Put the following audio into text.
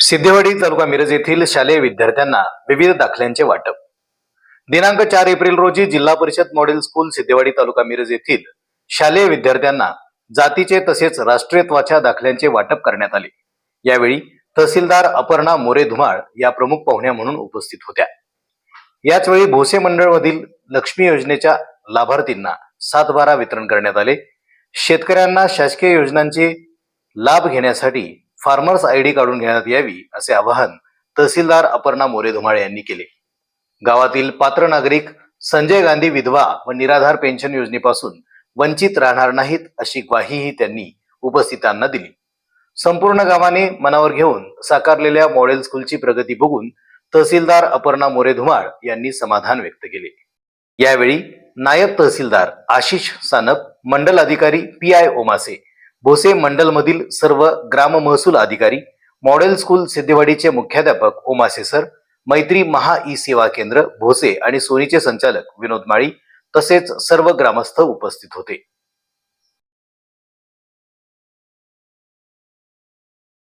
सिद्धेवाडी तालुका मिरज येथील शालेय विद्यार्थ्यांना विविध दाखल्यांचे वाटप. दिनांक चार एप्रिल रोजी जिल्हा परिषद मॉडेल स्कूल सिद्धेवाडी तालुका मिरज येथील शालेय विद्यार्थ्यांना जातीचे तसेच राष्ट्रीयत्वाच्या दाखल्यांचे वाटप करण्यात आले. यावेळी तहसीलदार अपर्णा मोरे धुमाळ या प्रमुख पाहुण्या म्हणून उपस्थित होत्या. याचवेळी भोसे मंडळमधील लक्ष्मी योजनेच्या लाभार्थींना सात बारा वितरण करण्यात आले. शेतकऱ्यांना शासकीय योजनांचे लाभ घेण्यासाठी फार्मर्स आयडी काढून घेण्यात यावी असे आवाहन तहसीलदार अपर्णा मोरे धुमाळे यांनी केले. गावातील पात्र नागरिक संजय गांधी विधवा व निराधार पेन्शन योजनेपासून वंचित राहणार नाहीत अशी ग्वाहीही त्यांनी उपस्थितांना दिली. संपूर्ण गावाने मनावर घेऊन साकारलेल्या मॉडेल स्कूलची प्रगती बघून तहसीलदार अपर्णा मोरे धुमाळ यांनी समाधान व्यक्त केले. यावेळी नायब तहसीलदार आशिष सानप मंडल अधिकारी पी आय ओमासे भोसे मंडलमधील सर्व ग्राम महसूल अधिकारी मॉडेल स्कूल सिद्धेवाडीचे मुख्याध्यापक ओमासे सर मैत्री महा ई सेवा केंद्र भोसे आणि सोनीचे संचालक विनोद माळी तसेच सर्व ग्रामस्थ उपस्थित होते.